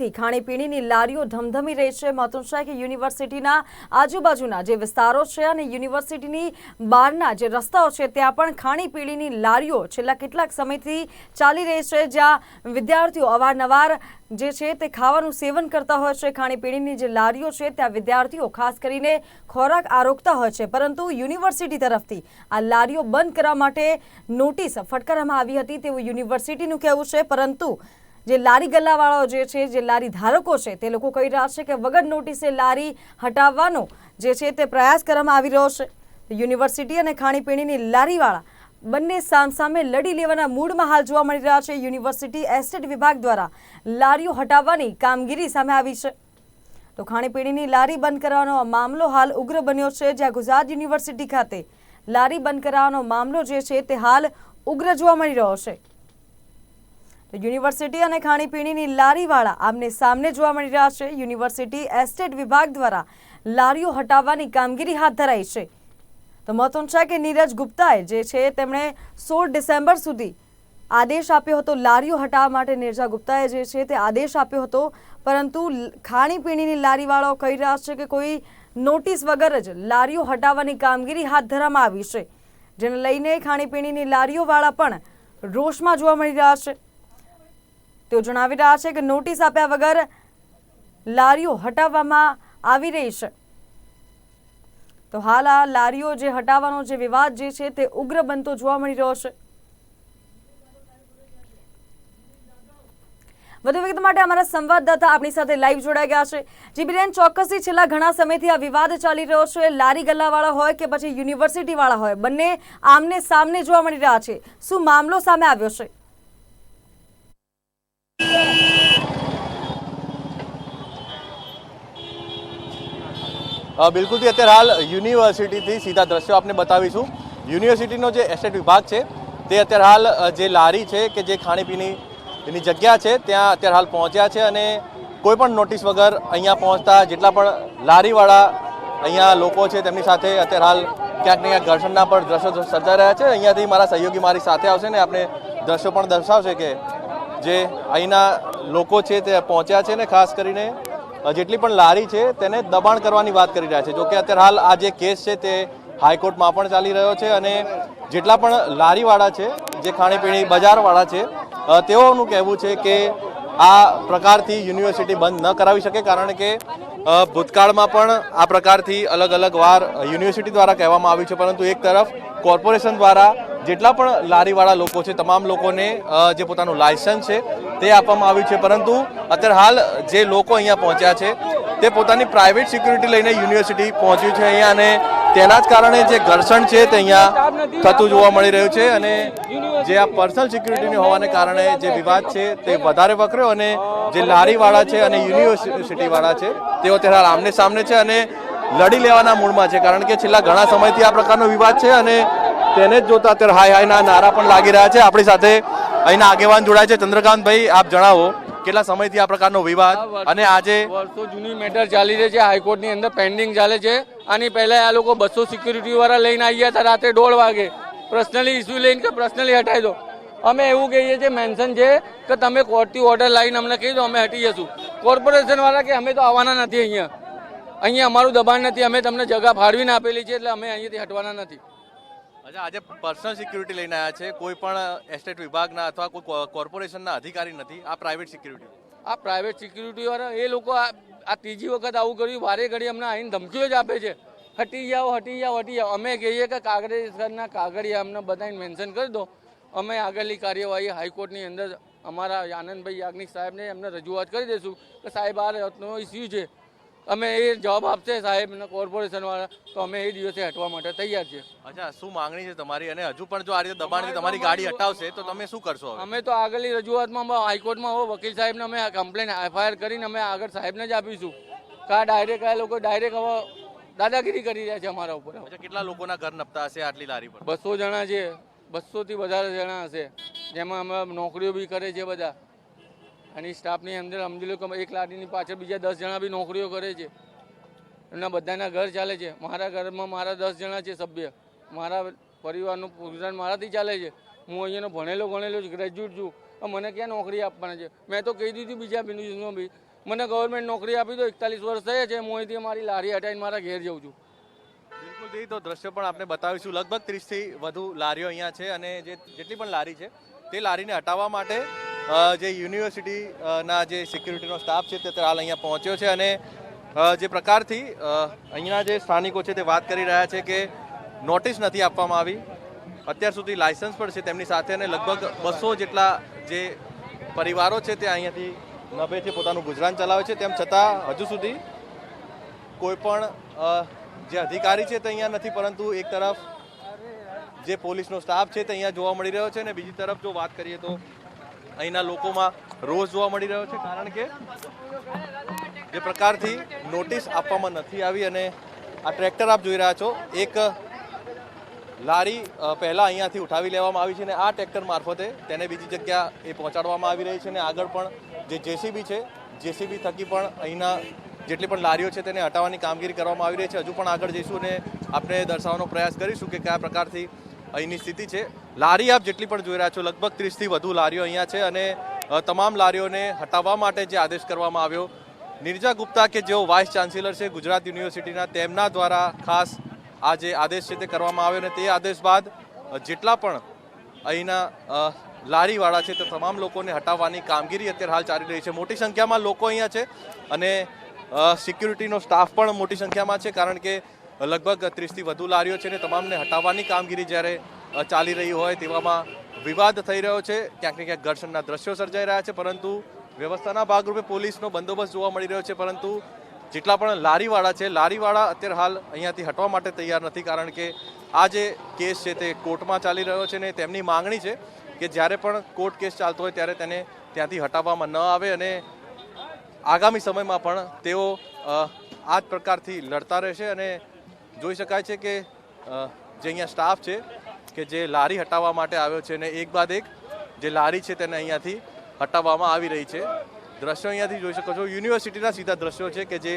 સમયથી ખાણીપીણીની લારીઓ ધમધમી રહી છે. મહત્વનું છે કે યુનિવર્સિટીના આજુબાજુના જે વિસ્તારો છે અને યુનિવર્સિટીની બહારના જે રસ્તાઓ છે, ત્યાં પણ ખાણીપીણીની લારીઓ છેલ્લા કેટલાક સમયથી ચાલી રહી છે. જ્યાં વિદ્યાર્થીઓ અવારનવાર જે છે તે ખાવાનું સેવન કરતા હોય છે. ખાણીપીણીની જે લારીઓ છે, ત્યાં વિદ્યાર્થીઓ ખાસ કરીને ખોરાક આરોગતા હોય છે. પરંતુ યુનિવર્સિટી તરફથી આ લારીઓ બંધ કરવા માટે નોટિસ ફટકારવામાં આવી હતી તેવું યુનિવર્સિટીનું કહેવું છે. પરંતુ જે લારી ગલ્લાવાળાઓ જે છે, જે લારી ધારકો છે, તે લોકો કહી રહ્યા છે કે વગર નોટિસે લારી હટાવવાનો જે છે, તે પ્રયાસ કરવામાં આવી રહ્યો છે. યુનિવર્સિટી અને ખાણીપીણીની લારીવાળા બંને સામસામે લડી લેવાના મૂડમાં હાલ જોવા મળી રહ્યા છે. યુનિવર્સિટી એસ્ટેટ વિભાગ દ્વારા લારીઓ હટાવવાની કામગીરી સામે આવી છે. તો ખાણીપીણીની લારી બંધ કરવાનો મામલો હાલ ઉગ્ર બન્યો છે. જ્યાં ગુજરાત યુનિવર્સિટી ખાતે લારી બંધ કરાવવાનો મામલો જે છે, તે હાલ ઉગ્ર જોવા મળી રહ્યો છે. યુનિવર્સિટી અને ખાણીપીણીની લારીવાળા આમને સામને જોવા મળી રહ્યા છે. યુનિવર્સિટી એસ્ટેટ વિભાગ દ્વારા લારીઓ હટાવવાની કામગીરી હાથ ધરાઈ છે. તો મહત્વનું છે કે નીરજ ગુપ્તાએ જે છે તેમણે સોળ ડિસેમ્બર સુધી આદેશ આપ્યો હતો લારીઓ હટાવવા માટે. નીરજા ગુપ્તાએ જે છે તે આદેશ આપ્યો હતો. પરંતુ ખાણીપીણીની લારીવાળાઓ કહી રહ્યા છે કે કોઈ નોટિસ વગર જ લારીઓ હટાવવાની કામગીરી હાથ ધરવામાં આવી છે. જેને લઈને ખાણીપીણીની લારીઓવાળા પણ રોષમાં જોવા મળી રહ્યા છે. તેઓ જણાવી રહ્યા છે કે નોટિસ આપ્યા વગર લારીઓ હટાવવામાં આવી રહી છે. તો હાલ આ લારીઓ જે હટાવવાનો જે વિવાદ જે છે તે ઉગ્ર બનતો જોવા મળી રહ્યો છે. વધુ વિગત માટે અમારા સંવાદદાતા આપણી સાથે લાઈવ જોડાઈ ગયા છે. જીબીરેન ચોક્કસથી છેલ્લા ઘણા સમયથી આ વિવાદ ચાલી રહ્યો છે. લારી ગલ્લાવાળા હોય કે પછી યુનિવર્સિટીવાળા હોય, બંને આમને સામને જોવા મળી રહ્યા છે. શું મામલો સામે આવ્યો છે? બિલકુલથી અત્યારે હાલ યુનિવર્સિટીથી સીધા દ્રશ્યો આપને બતાવીશું. યુનિવર્સિટીનો જે એસ્ટેટ વિભાગ છે, તે અત્યારે હાલ જે લારી છે કે જે ખાણીપીણી એની જગ્યા છે, ત્યાં અત્યારે હાલ પહોંચ્યા છે અને કોઈ પણ નોટિસ વગર અહીંયા પહોંચતા જેટલા પણ લારીવાળા અહીંયા લોકો છે, તેમની સાથે અત્યારે હાલ ક્યાંક ને ક્યાંક ઘર્ષણના પણ દ્રશ્યો સર્જાઈ રહ્યા છે. અહીંયાથી મારા સહયોગી મારી સાથે આવશે ને આપણે દ્રશ્યો પણ દર્શાવશે કે જે અહીંના લોકો છે, તે પહોંચ્યા છે ને ખાસ કરીને જેટલી પણ લારી છે, તેને દબાણ કરવાની વાત કરી રહ્યા છે. જો કે અત્યારે હાલ આ જે કેસ છે, તે હાઈકોર્ટમાં પણ ચાલી રહ્યો છે અને જેટલા પણ લારીવાળા છે, જે ખાણીપીણી બજારવાળા છે તેઓનું કહેવું છે કે આ પ્રકારથી યુનિવર્સિટી બંધ ન કરાવી શકે, કારણ કે ભૂતકાળમાં પણ આ પ્રકારથી અલગ અલગ વાર યુનિવર્સિટી દ્વારા કહેવામાં આવ્યું છે, પરંતુ એક તરફ કોર્પોરેશન દ્વારા જેટલા પણ લારીવાળા લોકો છે, તમામ લોકોને જે પોતાનું લાયસન્સ છે, તે આપવામાં આવ્યું છે, પરંતુ અત્યારે હાલ જે લોકો અહીંયા પહોંચ્યા છે, તે પોતાની પ્રાઇવેટ સિક્યુરિટી લઈને યુનિવર્સિટી પહોંચ્યું છે અહીંયા અને તેના જ કારણે જે ઘર્ષણ છે તે અહીંયા થતું જોવા મળી રહ્યું છે અને જે આ પર્સનલ સિક્યુરિટીની હોવાને કારણે જે વિવાદ છે તે વધારે વકર્યો અને જે લારીવાળા છે અને યુનિવર્સિટીવાળા છે, તેઓ તેના આમને સામને છે અને લડી લેવાના મૂળમાં છે. કારણ કે છેલ્લા ઘણા સમયથી આ પ્રકારનો વિવાદ છે અને તેને જ જોતા અત્યારે હાય હાયના નારા પણ લાગી રહ્યા છે. આપણી સાથે અહીંના આગેવાન જોડાય છે. ચંદ્રકાંતભાઈ, આપ જણાવો. કેટલા સમયથી આ પ્રકારનો વિવાદ અને આજે વર્ષો જૂની મેટર ચાલી રહી છે હાઈકોર્ટની અંદર પેન્ડિંગ ચાલે છે. આની પહેલા આ લોકો બસો સિક્યુરિટી વાળા લઈને આવ્યા હતા રાત્રે દોઢ વાગે. પર્સનલી ઇસ્યુ લઈને કે પર્સનલી હટાવી દો. અમે એવું કહીએ છીએ મેન્શન છે કે તમે કોર્ટથી ઓર્ડર લાવીને અમને કહી દો અમે હટી જશું. કોર્પોરેશન વાળા કે અમે તો આવવાના નથી અહીંયા. અહીંયા અમારું દબાણ નથી અમે તમને જગા ફાળવીને આપેલી છે એટલે અમે અહીંયાથી હટવાના નથી. અચ્છા, આજે પર્સનલ સિક્યુરિટી લઈને આવ્યા છે. કોઈ પણ એસ્ટેટ વિભાગના અથવા કોઈ કોર્પોરેશનના અધિકારી નથી. આ પ્રાઇવેટ સિક્યુરિટી આ પ્રાઇવેટ સિક્યુરિટી વાળા, એ લોકો આ ત્રીજી વખત આવું કર્યું. વારે ઘડી અમને આવીને ધમકીઓ જ આપે છે. હટી જાઓ હટી જાઓ હટી જાઓ. અમે કહીએ કે કાગળના કાગળિયા અમને બધાને મેન્શન કરી દો. અમે આગળની કાર્યવાહી હાઈકોર્ટની અંદર અમારા આનંદભાઈ યાજ્ઞિક સાહેબને એમને રજૂઆત કરી દઈશું કે સાહેબ, આ રત્નો ઇસ્યુ છે. અમે એ જવાબ આપશે સાહેબને કોર્પોરેશનવાળા તો અમે એ દિવસે હટવા માટે તૈયાર છીએ. અચ્છા શું માંગણી છે તમારી? અને હજુ પણ જો આ રીતે દબાણથી તમારી ગાડી હટાવશે તો તમે શું કરશો અમે તો આગળની રજૂઆતમાં હાઈકોર્ટમાં વકીલ સાહેબને અમે કમ્પ્લેન એફઆઈઆર કરીને અમે આગળ સાહેબને જ આપીશું. કા ડાયરેક્ટ આ લોકો ડાયરેક્ટ હવે દાદાગીરી કરી રહ્યા છે અમારા ઉપર. કેટલા લોકોના ઘર નપતા હશે આટલી લારી પર? બસો જણા છે. બસોથી વધારે જણા હશે. જેમાં અમે નોકરીઓ બી કરે છે બધા. અને સ્ટાફની અંદર સમજી લો કે એક લાડીની પાછળ બીજા દસ જણા બી નોકરીઓ કરે છે. એમના બધાના ઘર ચાલે છે. મારા ઘરમાં મારા દસ જણા છે સભ્ય. મારા પરિવારનું ગુજરાન મારાથી ચાલે છે. હું અહીંયાનો ભણેલો ગણેલો જ ગ્રેજ્યુએટ છું. મને ક્યાં નોકરી આપવાના છે? મેં તો કહી દીધું બીજા બિઝનેસમાં બી. મને ગવર્મેન્ટ નોકરી આપી દો, એકતાલીસ વર્ષ થયા છે. હું અહીંથી મારી લારી હટાવીને મારા ઘેર જઉં છું. બિલકુલ તો દ્રશ્ય પણ આપણે બતાવીશું. લગભગ ત્રીસથી વધુ લારીઓ અહીંયા છે અને જે, જેટલી પણ લારી છે, તે લારીને હટાવવા માટે જે યુનિવર્સિટીના જે સિક્યુરિટીનો સ્ટાફ છે તે હાલ અહીંયા પહોંચ્યો છે અને જે પ્રકારથી અહીંના જે સ્થાનિકો છે તે વાત કરી રહ્યા છે કે નોટિસ નથી આપવામાં આવી. અત્યાર સુધી લાયસન્સ પણ છે તેમની સાથે અને લગભગ બસો જેટલા જે પરિવારો છે તે અહીંયાથી નભેથી પોતાનું ગુજરાન ચલાવે છે. તેમ છતાં હજુ સુધી કોઈ પણ જે અધિકારી છે તે અહીંયા નથી, પરંતુ એક તરફ જે પોલીસનો સ્ટાફ છે તે અહીંયા જોવા મળી રહ્યો છે અને બીજી તરફ જો વાત કરીએ તો અહીંના લોકોમાં રોષ જોવા મળી રહ્યો છે કારણ કે જે પ્રકારથી નોટિસ આપવામાં નથી આવી અને આ ટ્રેક્ટર આપ જોઈ રહ્યા છો, એક લારી પહેલાં અહીંયાથી ઉઠાવી લેવામાં આવી છે અને આ ટ્રેક્ટર મારફતે તેને બીજી જગ્યા એ પહોંચાડવામાં આવી રહી છે અને આગળ પણ જે જેસીબી છે, જેસીબી થકી પણ અહીંના જેટલી પણ લારીઓ છે તેને હટાવવાની કામગીરી કરવામાં આવી રહી છે. હજુ પણ આગળ જઈશું અને આપણે દર્શાવવાનો પ્રયાસ કરીશું કે કયા પ્રકારથી અહીંની સ્થિતિ છે. લારી આપ જેટલી પણ જોઈ રહ્યા છો, લગભગ ત્રીસથી વધુ લારીઓ અહીંયા છે અને તમામ લારીઓને હટાવવા માટે જે આદેશ કરવામાં આવ્યો. નિર્જા ગુપ્તા કે જેઓ વાઇસ ચાન્સેલર છે ગુજરાત યુનિવર્સિટીના, તેમના દ્વારા ખાસ આ જે આદેશ છે તે કરવામાં આવ્યો અને તે આદેશ બાદ જેટલા પણ અહીંના લારીવાળા છે તે તમામ લોકોને હટાવવાની કામગીરી અત્યારે હાલ ચાલી રહી છે. મોટી સંખ્યામાં લોકો અહીંયા છે અને સિક્યુરિટીનો સ્ટાફ પણ મોટી સંખ્યામાં છે કારણ કે લગભગ ત્રીસથી વધુ લારીઓ છે ને તમામને હટાવવાની કામગીરી જ્યારે ચાલી રહી હોય તેવામાં વિવાદ થઈ રહ્યો છે. ક્યાંક ને ક્યાંક ઘર્ષણના દ્રશ્યો સર્જાઈ રહ્યા છે, પરંતુ વ્યવસ્થાના ભાગરૂપે પોલીસનો બંદોબસ્ત જોવા મળી રહ્યો છે, પરંતુ જેટલા પણ લારીવાળા છે, લારીવાળા અત્યારે હાલ અહીંયાથી હટવા માટે તૈયાર નથી, કારણ કે આ જે કેસ છે તે કોર્ટમાં ચાલી રહ્યો છે ને તેમની માંગણી છે કે જ્યારે પણ કોર્ટ કેસ ચાલતો હોય ત્યારે તેને ત્યાંથી હટાવવામાં ન આવે અને આગામી સમયમાં પણ તેઓ આ જ પ્રકારથી લડતા રહેશે અને જોઈ શકાય છે કે જે અહીંયા સ્ટાફ છે, કે જે લારી હટાવવા માટે આવ્યો છે અને એક બાદ એક જે લારી છે તેને અહીંયાથી હટાવવામાં આવી રહી છે. દ્રશ્યો અહીંયાથી જોઈ શકો છો. યુનિવર્સિટીના સીધા દ્રશ્યો છે કે જે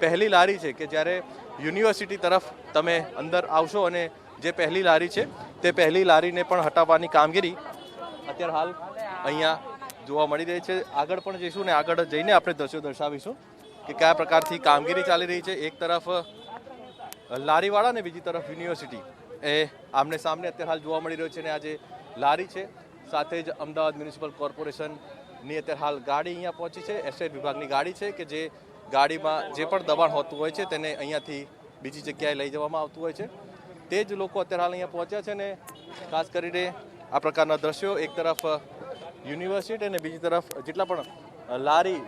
પહેલી લારી છે કે જ્યારે યુનિવર્સિટી તરફ તમે અંદર આવશો અને જે પહેલી લારી છે તે પહેલી લારીને પણ હટાવવાની કામગીરી અત્યારે હાલ અહીંયા જોવા મળી રહી છે. આગળ પણ જઈશું ને આગળ જઈને આપણે દ્રશ્યો દર્શાવીશું કે કયા પ્રકારથી કામગીરી ચાલી રહી છે. એક તરફ લારીવાળા ને બીજી તરફ યુનિવર્સિટી. એ આમને સામને અત્યારે હાલ જોવા મળી રહ્યો છે અને આ જે લારી છે. સાથે જ અમદાવાદ મ્યુનિસિપલ કોર્પોરેશનની અત્યારે હાલ ગાડી અહીંયા પહોંચી છે. એસ્ટેટ વિભાગની ગાડી છે કે જે ગાડીમાં જે પણ દબાણ હોતું હોય છે તેને અહીંયાથી બીજી જગ્યાએ લઈ જવામાં આવતું હોય છે. તે જ લોકો અત્યારે હાલ અહીંયા પહોંચ્યા છે ને ખાસ કરીને આ પ્રકારના દ્રશ્યો. એક તરફ યુનિવર્સિટી અને બીજી તરફ જેટલા પણ લારી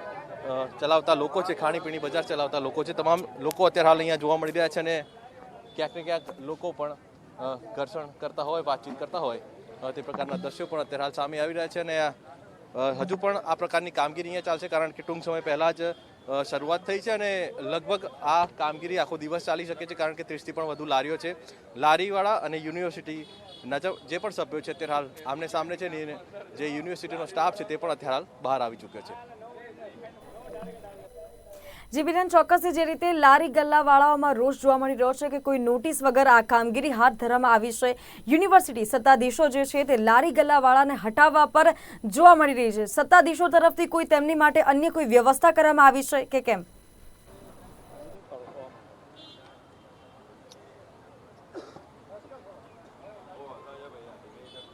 ચલાવતા લોકો છે, ખાણીપીણી બજાર ચલાવતા લોકો છે. તમામ લોકો અત્યારે હાલ અહીંયા જોવા મળી રહ્યા છે અને ક્યાંક ને ક્યાંક લોકો પણ ઘર્ષણ કરતા હોય, વાતચીત કરતા હોય. તે પ્રકારના દ્રશ્યો પણ અત્યારે હાલ સામે આવી રહ્યા છે અને હજુ પણ આ પ્રકારની કામગીરી અહીંયા ચાલશે કારણ કે ટૂંક સમય પહેલાં જ શરૂઆત થઈ છે અને લગભગ આ કામગીરી આખો દિવસ ચાલી શકે છે કારણ કે ત્રીસથી પણ વધુ લારીઓ છે. લારીવાળા અને યુનિવર્સિટીના જે જે પણ સભ્યો છે અત્યારે હાલ આમને સામને છે ને જે યુનિવર્સિટીનો સ્ટાફ છે તે પણ અત્યારે હાલ બહાર આવી ચૂક્યો છે. જી બિરેન ચોક્કસ જે રીતે લારી ગલ્લાવાળાઓમાં રોષ જોવા મળી રહ્યો છે કે કોઈ નોટિસ વગર આ કામગીરી હાથ ધરવામાં આવી છે. યુનિવર્સિટી સત્તાધીશો જે છે, તે લારી ગલ્લાવાળાને હટાવવા પર જોવા મળી રહી છે. સત્તાધીશો તરફથી કોઈ તેમની માટે અન્ય કોઈ વ્યવસ્થા કરવામાં આવી છે કે કેમ?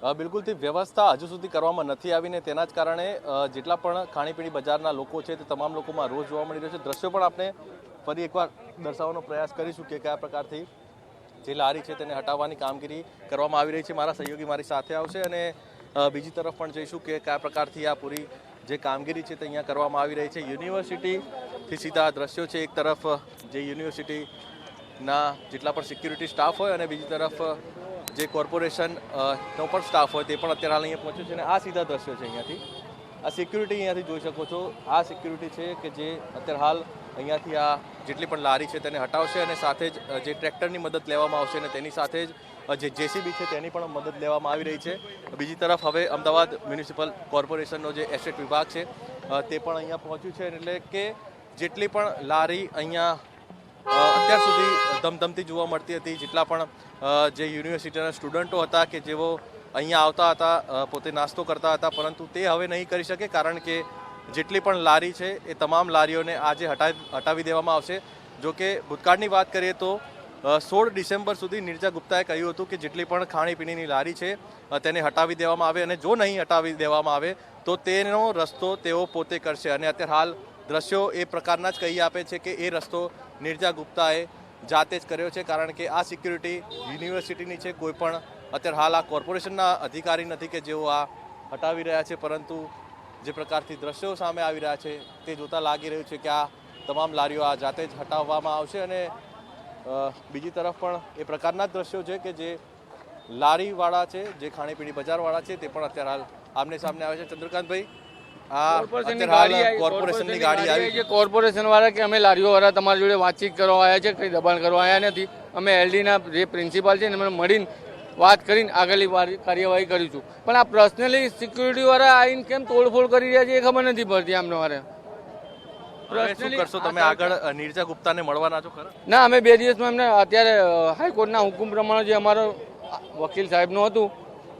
બિલકુલથી વ્યવસ્થા હજુ સુધી કરવામાં નથી આવીને તેના જ કારણે જેટલા પણ ખાણીપીણી બજારના લોકો છે તે તમામ લોકોમાં રોજ જોવા મળી રહ્યો છે. દ્રશ્યો પણ આપણે ફરી એકવાર દર્શાવવાનો પ્રયાસ કરીશું કે કયા પ્રકારથી જે લારી છે તેને હટાવવાની કામગીરી કરવામાં આવી રહી છે. મારા સહયોગી મારી સાથે આવશે અને બીજી તરફ પણ જઈશું કે કયા પ્રકારથી આ પૂરી જે કામગીરી છે તે અહીંયા કરવામાં આવી રહી છે. યુનિવર્સિટીથી સીધા દ્રશ્યો છે. એક તરફ જે યુનિવર્સિટીના જેટલા પણ સિક્યુરિટી સ્ટાફ હોય અને બીજી તરફ જે કોર્પોરેશન નો પણ સ્ટાફ હોય તે પણ અત્યારે હાલ અહીંયા પહોંચ્યો છે અને આ સીધા દ્રશ્યો છે અહીંયાથી. આ સિક્યુરિટી અહીંયાથી જોઈ શકો છો. આ સિક્યુરિટી છે કે જે અત્યારે હાલ અહીંયાથી આ જેટલી પણ લારી છે તેને હટાવશે અને સાથે જ જે ટ્રેક્ટરની મદદ લેવામાં આવશે અને તેની સાથે જ જે જેસીબી છે તેની પણ મદદ લેવામાં આવી રહી છે. બીજી તરફ હવે અમદાવાદ મ્યુનિસિપલ કોર્પોરેશનનો જે એસેટ વિભાગ છે તે પણ અહીંયા પહોંચ્યું છે એટલે કે જેટલી પણ લારી અહીંયા અત્યાર સુધી ધમધમતી જોવા મળતી હતી જેટલા પણ જે યુનિવર્સિટીના સ્ટુડન્ટો હતા કે જેઓ અહીંયા આવતા હતા પોતે નાસ્તો કરતા હતા, પરંતુ તે હવે નહીં કરી શકે કારણ કે જેટલી પણ લારી છે એ તમામ લારીઓને આજે હટાવી હટાવી દેવામાં આવશે. જો કે ભૂતકાળની વાત કરીએ તો સોળ ડિસેમ્બર સુધી નિર્જા ગુપ્તાએ કહ્યું હતું કે જેટલી પણ ખાણીપીણીની લારી છે તેને હટાવી દેવામાં આવે અને જો નહીં હટાવી દેવામાં આવે, તો તેનો રસ્તો તેઓ પોતે કરશે. અને અત્યારે હાલ દ્રશ્યો એ પ્રકારના જ કહી આપે છે કે એ રસ્તો નિર્જા ગુપ્તાએ જાતે જ કર્યો છે કારણ કે આ સિક્યુરિટી યુનિવર્સિટીની છે, કોઈ પણ અત્યારે હાલ આ કોર્પોરેશનના અધિકારી નથી કે જેઓ આ હટાવી રહ્યા છે, પરંતુ જે પ્રકારથી દ્રશ્યો સામે આવી રહ્યા છે તે જોતા લાગી રહ્યું છે કે આ તમામ લારીઓ આ જાતે જ હટાવવામાં આવશે અને બીજી તરફ પણ એ પ્રકારના દ્રશ્યો છે કે જે લારીવાળા છે, જે ખાણીપીણી બજારવાળા છે તે પણ અત્યારે હાલ આમને સામને આવે છે. ચંદ્રકાંતભાઈ કોર્પોરેશનની ગાડી આવી- છે. કોર્પોરેશન વાળા કે અમે લારીઓ વાળા તમારી જોડે વાતચીત કરવા આવ્યા છે કંઈ દબાણ કરવા આવ્યા નથી. અમે એલડીના જે પ્રિન્સિપાલ છે ને એમને મળીને વાત કરીને આગળની વાર- કાર્યવાહી કરીશું. પણ આ પર્સનલી સિક્યુરિટી વાળા આવીને કેમ તોડફોડ કરી રહ્યા છે એ ખબર નથી પડતી આમને મારે. શું કરશો તમે આગળ અ, ગુપ્તાને મળવાના છો ખરા? ના અમે બે દિવસમાં એમને અત્યારે હાઈકોર્ટના હુકમ પ્રમાણે જે અમારો વકીલ સાહેબનું હતું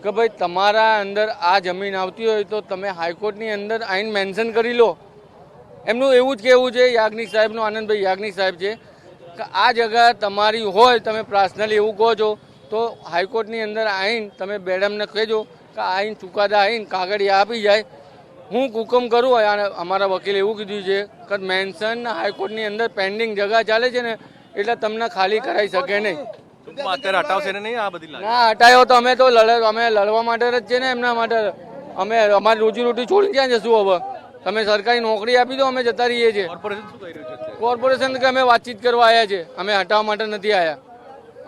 કે ભાઈ તમારા અંદર આ જમીન આવતી હોય તો તમે હાઈકોર્ટની અંદર આઈન મેન્શન કરી લો. એમનું એવું જ કહેવું છે, યાજ્ઞિક સાહેબનું આનંદભાઈ યાજ્ઞિક સાહેબ છે, કે આ જગા તમારી હોય, તમે પર્સનલી એવું કહો છો, તો હાઈકોર્ટની અંદર આવીને તમે મેડમને કહેજો કે આઈન ચુકાદા આવીને કાગળિયા આપી જાય. હું હુકમ કરું અમારા વકીલે એવું કીધું છે કે મેન્શન હાઈકોર્ટની અંદર પેન્ડિંગ જગા ચાલે છે ને, એટલે તમને ખાલી કરાવી શકે નહીં. ટૂંકમાં અત્યારે હટાવશે ને નહીં આ બધી ના હટાયો તો અમે તો લડે અમે લડવા માટે જ છે ને એમના માટે. અમે અમારી રોજીરોટી છોડી ક્યાં જશું હવે? તમે સરકારી નોકરી આપી દો અમે જતા રહીએ છીએ. કોર્પોરેશન શું કરી રહ્યું છે કોર્પોરેશન કે અમે વાતચીત કરવા આવ્યા છે અમે હટાવવા માટે નથી આવ્યા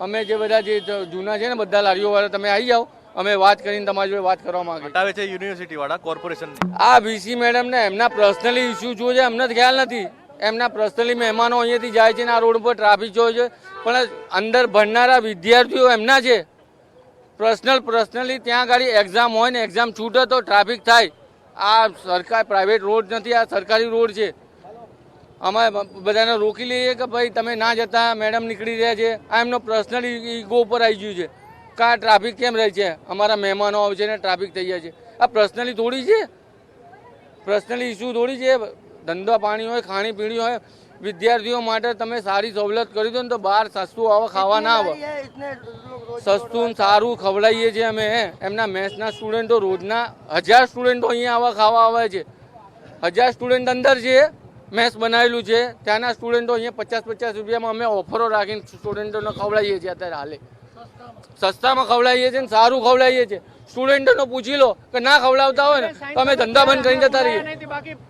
અમે જે બધા જે જ- જૂના છે ને બધા લારીઓ વાળા તમે આવી જાઓ. અમે વાત કરીને તમારી જોડે વાત કરવા માંગીએ. હટાવે છે યુનિવર્સિટી વાળા કોર્પોરેશન આ વીસી મેડમ ને એમના પર્સનલી ઇસ્યુ શું છે એમને ખ્યાલ નથી. એમના પર્સનલી મહેમાનો અહીંયાથી જાય છે ને આ રોડ પર ટ્રાફિક જોવે છે. પણ અંદર ભણનારા વિદ્યાર્થીઓ એમના છે. પર્સનલ પર્સનલી ત્યાં ગાડી એક્ઝામ હોય ને એક્ઝામ છૂટે તો ટ્રાફિક થાય. આ સરકાર પ્રાઇવેટ રોડ નથી, આ સરકારી રોડ છે. અમે બધાને રોકી લઈએ કે ભાઈ તમે ના જતા મેડમ નીકળી રહ્યા છે. આ એમનો પર્સનલી ઈગો ઉપર આવી ગયું છે. કા ટ્રાફિક કેમ રહે છે? અમારા મહેમાનો આવે છે ને ટ્રાફિક થઈ જાય છે. આ પર્સનલી થોડી છે. પર્સનલી ઇસ્યુ થોડી છે. ધંધા પાણી હોય ખાણી પીણી હોય વિદ્યાર્થીઓ માટે તમે સારી સવલત કરી દો ને તો બહાર સસ્તું આવે ખાવા ના આવે. સસ્તું સારું ખવડાવીએ છીએ અમે એમના મેથ્સના સ્ટુડન્ટો રોજના હજાર સ્ટુડન્ટો અહીંયા આવા ખાવા આવે છે. હજાર સ્ટુડન્ટ અંદર છે મેથ્સ બનાવેલું છે. ત્યાંના સ્ટુડન્ટો અહીંયા પચાસ પચાસ રૂપિયામાં અમે ઓફરો રાખીને સ્ટુડન્ટોને ખવડાવીએ છીએ અત્યારે હાલે. સસ્તામાં ખવડાવીએ છીએ ને સારું ખવડાવીએ છીએ. સ્ટુડન્ટોનો પૂછી લો કે ના ખવડાવતા હોય ને તો અમે ધંધા બંધ કરીને જતા રહીએ.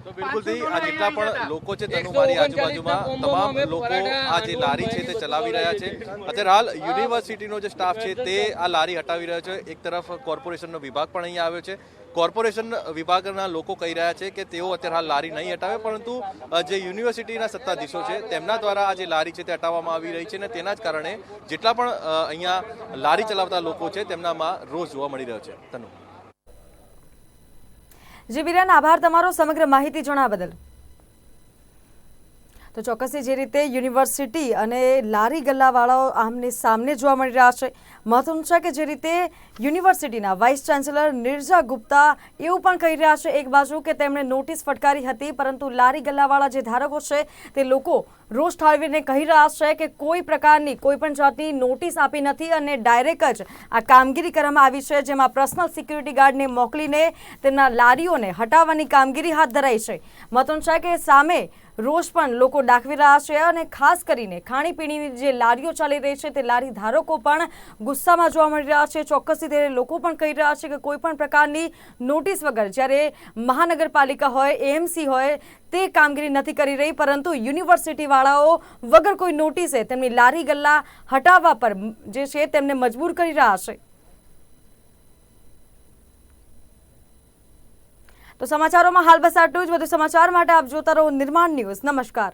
તો બિલકુલથી આ જેટલા પણ લોકો છે આજુબાજુમાં તમામ લોકો આ જે લારી છે તે ચલાવી રહ્યા છે. અત્યારે હાલ યુનિવર્સિટીનો જે સ્ટાફ છે તે આ લારી હટાવી રહ્યો છે. એક તરફ કોર્પોરેશનનો વિભાગ પણ અહીંયા આવ્યો છે. કોર્પોરેશન વિભાગના લોકો કહી રહ્યા છે કે તેઓ અત્યારે હાલ લારી નહીં હટાવે, પરંતુ જે યુનિવર્સિટીના સત્તાધીશો છે, તેમના દ્વારા આ જે લારી છે તે હટાવવામાં આવી રહી છે અને તેના જ કારણે જેટલા પણ અહીંયા લારી ચલાવતા લોકો છે તેમનામાં રોજ જોવા મળી રહ્યો છે. તનુ જી બિરાન આભાર તમારો સમગ્ર માહિતી જણાવવા બદલ. તો ચોક્કસથી જે રીતે યુનિવર્સિટી અને લારી ગલ્લાવાળાઓ આમને સામને જોવા મળી રહ્યા છે મહત્વનું છે કે જે રીતે યુનિવર્સિટીના વાઇસ ચાન્સેલર નિર્જા ગુપ્તા એવું પણ કહી રહ્યા છે એક બાજુ કે તેમણે નોટિસ ફટકારી હતી, પરંતુ લારી ગલ્લાવાળા જે ધારકો છે તે લોકો રોષ ઠાલવીને કહી રહ્યા છે કે કોઈ પ્રકારની કોઈ પણ જાતની નોટિસ આપી નથી અને ડાયરેક્ટ જ આ કામગીરી કરવામાં આવી છે, જેમાં પર્સનલ સિક્યુરિટી ગાર્ડને મોકલીને તેમના લારીઓને હટાવવાની કામગીરી હાથ ધરાઈ છે. મહત્વનું છે કે સામે રોષ પણ લોકો દાખવી રહ્યા છે અને ખાસ કરીને ખાણીપીણીની જે લારીઓ ચાલી રહી છે તે લારી ધારકો પણ ગુસ્સામાં જોવા મળી રહ્યા છે. ચોક્કસથી તેને લોકો પણ કહી રહ્યા છે કે કોઈ પણ પ્રકારની નોટિસ વગર જ્યારે મહાનગરપાલિકા હોય, એએમસી હોય, તે કામગીરી નથી કરી રહી, પરંતુ યુનિવર્સિટીવાળાઓ વગર કોઈ નોટિસે તેમની લારી ગલ્લા હટાવવા પર જે છે તેમને મજબૂર કરી રહ્યા છે. તો સમાચારોમાં હાલ બસ આટલું જ. વધુ સમાચાર માટે આપ જોતા રહો નિર્માણ ન્યૂઝ. નમસ્કાર.